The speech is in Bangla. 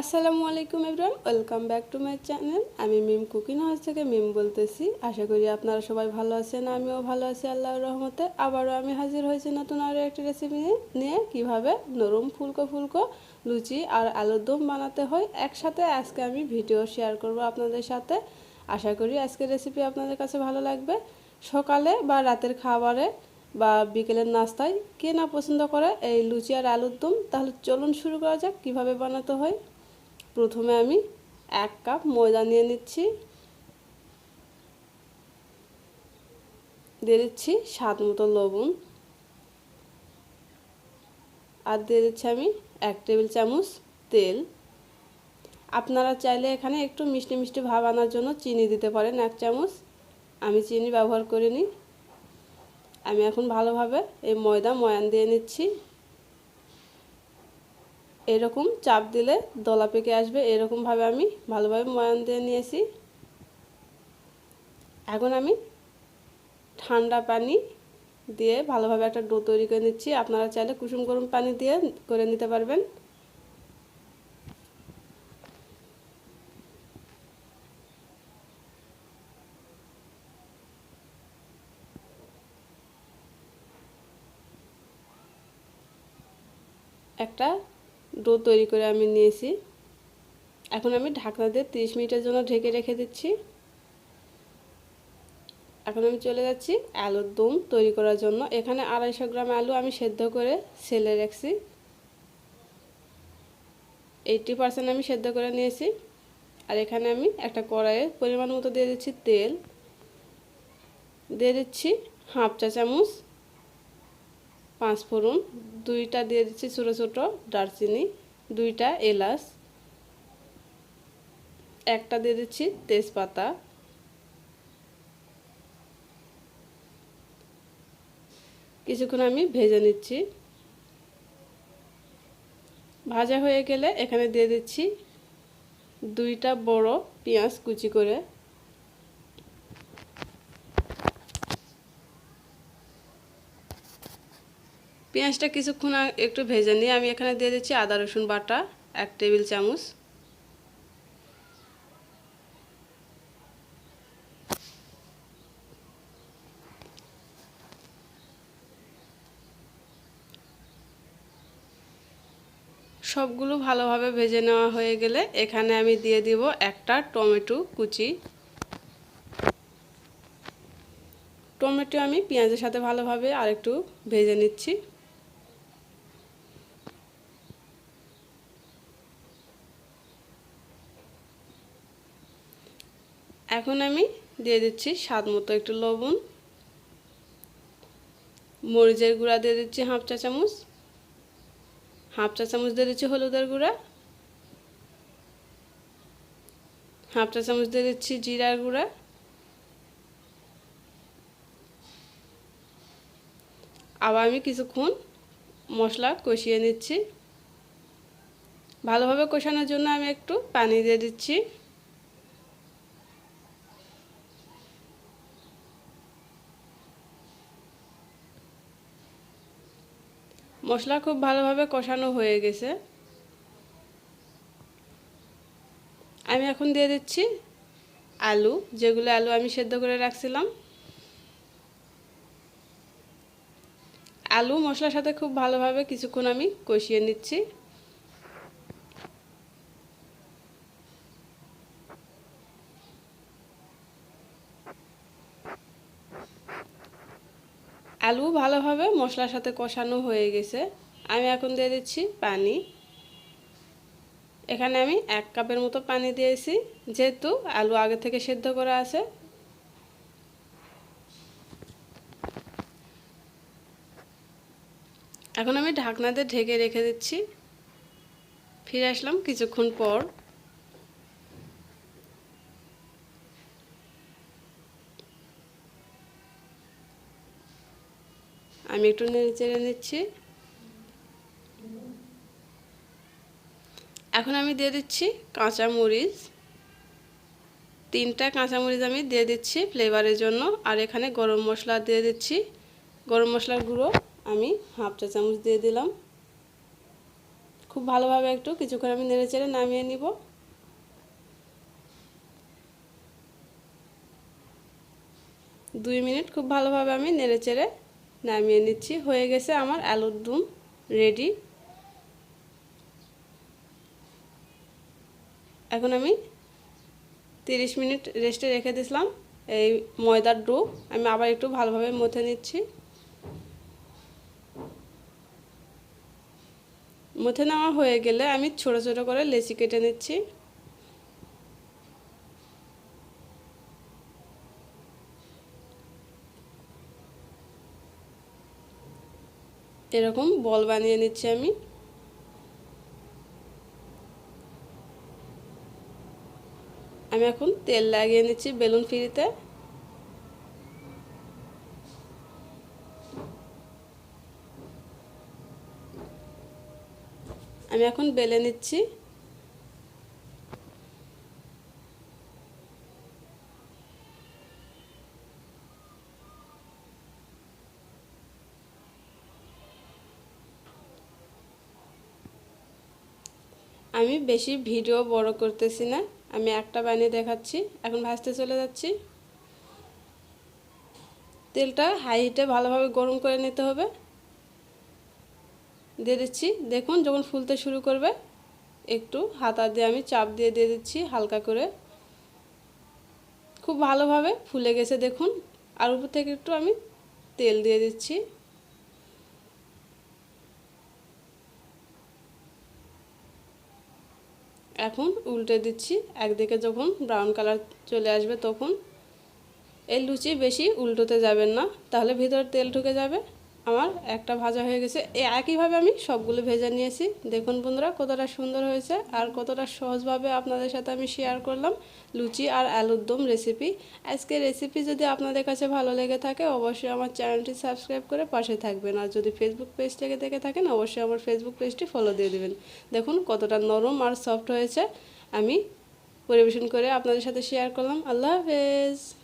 আসসালামু আলাইকুম everyone, welcome back to my channel. আমি মিম কুকিং হাউস থেকে মিম বলতেছি। আশা করি আপনারা সবাই ভালো আছেন, আমিও ভালো আছি আল্লাহর রহমতে। আবারও আমি হাজির হয়েছি নতুন আরও একটি রেসিপি নিয়ে। কীভাবে? নরম ফুলকো ফুলকো, লুচি আর আলুর দম বানাতে হয়। একসাথে আজকে আমি ভিডিও শেয়ার করব আপনাদের সাথে। আশা করি আজকের রেসিপি আপনাদের কাছে ভালো লাগবে। সকালে বা রাতের খাবারে বা বিকেলের নাস্তায় কে না পছন্দ করে এই লুচি আর আলুর দম, তাহলে চলুন শুরু করা যাক। কীভাবে বানাতে হয়? প্রথমে আমি এক কাপ ময়দা নিয়ে নিচ্ছি। দিয়ে দিচ্ছি স্বাদ মতো লবণ। আর দিয়ে দিচ্ছি আমি এক টেবিল চামচ তেল। আপনারা চাইলে এখানে একটু মিষ্টি মিষ্টি ভাব আনার জন্য চিনি দিতে পারেন, এক চামচ। আমি চিনি ব্যবহার করিনি। আমি এখন ভালোভাবে এই ময়দা ময়ান দিয়ে নিচ্ছি। এরকম চাপ দিলে দলা পেকে আসবে। এরকমভাবে আমি ভালোভাবে ময়ান দিয়ে নিয়েছি। এখন আমি ঠান্ডা পানি দিয়ে ভালোভাবে একটা ডো তৈরি করে নিচ্ছি। আপনারা চাইলে কুসুম গরম পানি দিয়ে করে নিতে পারবেন। একটা ডো তৈরি করে আমি নিয়েছি। এখন আমি ঢাকনা দিয়ে তিরিশ মিনিটের জন্য ঢেকে রেখে দিচ্ছি। এখন আমি চলে যাচ্ছি আলুর দম তৈরি করার জন্য। এখানে আড়াইশো গ্রাম আলু আমি সেদ্ধ করে সেলে রাখছি। এইটটি পার্সেন্ট আমি সেদ্ধ করে নিয়েছি। আর এখানে আমি একটা কড়াইয়ে পরিমাণ মতো দিয়ে দিচ্ছি তেল। দিয়ে দিচ্ছি হাফ চা চামচ পাঁচ ফোড়ন, দুইটা দিয়ে দিচ্ছি ছোটো ছোটো দারচিনি, দুইটা এলাচ, একটা দিয়ে দিচ্ছি তেজপাতা, কিছুক্ষণ আমি ভেজে নিচ্ছি। ভাজা হয়ে গেলে এখানে দিয়ে দিচ্ছি দুইটা বড় পেঁয়াজ কুচি করে। পেঁয়াজটা কিছুক্ষণ একটু ভেজে নিয়ে আমি এখানে দিয়ে দিচ্ছি আদা, রসুন বাটা, এক টেবিল চামচ। সবগুলো ভালোভাবে ভেজে নেওয়া হয়ে গেলে এখানে আমি দিয়ে দিব একটা টমেটো কুচি। টমেটো আমি পেঁয়াজের সাথে ভালোভাবে আরেকটু ভেজে নিচ্ছি। এখন আমি দিয়ে দিচ্ছি স্বাদ মতো একটু লবণ। মরিচের গুঁড়া দিয়ে দিচ্ছি হাফ চা চামচ। হাফ চা চামচ দিয়ে দিচ্ছি হলুদের গুঁড়া। হাফ চা চামচ দিয়ে দিচ্ছি জিরার গুঁড়া। আবার আমি কিছুক্ষণ মশলা কষিয়ে নিচ্ছি। ভালোভাবে কষানোর জন্য আমি একটু পানি দিয়ে দিচ্ছি। মশলা খুব ভালোভাবে কষানো হয়ে গেছে। আমি এখন দিয়ে দিচ্ছি আলু, যেগুলো আলু আমি সেদ্ধ করে রাখছিলাম। আলু মশলার সাথে খুব ভালোভাবে কিছুক্ষণ আমি কষিয়ে নিচ্ছি। আলু ভালোভাবে মশলার সাথে কষানো হয়ে গেছে। আমি এখন দিয়ে দিচ্ছি পানি। এখানে আমি এক কাপের মতো পানি দিয়েছি, যেহেতু আলু আগে থেকে সেদ্ধ করা আছে। এখন আমি ঢাকনাতে ঢেকে রেখে দিচ্ছি। ফিরে আসলাম কিছুক্ষণ পর। আমি একটু নেড়ে চেড়ে নিচ্ছি। এখন আমি দিয়ে দিচ্ছি কাঁচামরিচ। তিনটা কাঁচামরিচ আমি দিয়ে দিচ্ছি ফ্লেভারের জন্য। আর এখানে গরম মশলা দিয়ে দিচ্ছি। গরম মশলার গুঁড়ো আমি হাফ চা চামচ দিয়ে দিলাম। খুব ভালোভাবে একটু কিছুক্ষণ আমি নেড়ে চেড়ে নামিয়ে নিব। দুই মিনিট খুব ভালোভাবে আমি নেড়ে চেড়ে নামিয়ে নিচ্ছি। হয়ে গেছে আমার আলুর দুম রেডি এখন আমি তিরিশ মিনিট রেস্টে রেখে দিয়েছিলাম। এই ময়দার ডো আমি আবার একটু ভালোভাবে মথে নিচ্ছি। মথে নেওয়া হয়ে গেলে আমি ছোট ছোট করে লেচি কেটে নিচ্ছি। এরকম বল বানিয়ে নিচ্ছি আমি। আমি এখন তেল লাগিয়ে নিচ্ছি বেলুন ফিরিতে। আমি এখন বেলে নিচ্ছি। আমি বেশি ভিডিও বড় করতেছি না, আমি একটা বানিয়ে দেখাচ্ছি, এখন ভাজতে চলে যাচ্ছি। তেলটা হাই হিটে ভালোভাবে গরম করে নিতে হবে। দিয়ে দিচ্ছি, দেখুন যখন ফুলতে শুরু করবে, একটু হাতা দিয়ে আমি চাপ দিয়ে দিয়ে দিচ্ছি হালকা করে। খুব ভালোভাবে ফুলে গেছে, দেখুন। আর উপর থেকে একটু আমি তেল দিয়ে দিচ্ছি। এখন উল্টে দিচ্ছি, একদিকে যখন ব্রাউন কালার চলে আসবে তখন। এই লুচি বেশি উল্টোতে যাবেন না, তাহলে ভিতরে তেল ঢুকে যাবে। আমার একটা ভাজা হয়ে গেছে। একইভাবে আমি সবগুলো ভেজে নিয়েছি। দেখুন বন্ধুরা, কতটা সুন্দর হয়েছে আর কতটা সহজভাবে আপনাদের সাথে আমি শেয়ার করলাম লুচি আর আলুর দম রেসিপি আজকে রেসিপি যদি আপনাদের কাছে ভালো লেগে থাকে, অবশ্যই আমার চ্যানেলটি সাবস্ক্রাইব করে পাশে থাকবেন। আর যদি ফেসবুক পেজ থেকে দেখে থাকেন, অবশ্যই আমার ফেসবুক পেজটি ফলো দিয়ে দেবেন। দেখুন কতটা নরম আর সফট হয়েছে। আমি পরিবেশন করে আপনাদের সাথে শেয়ার করলাম। আল্লাহ হাফেজ।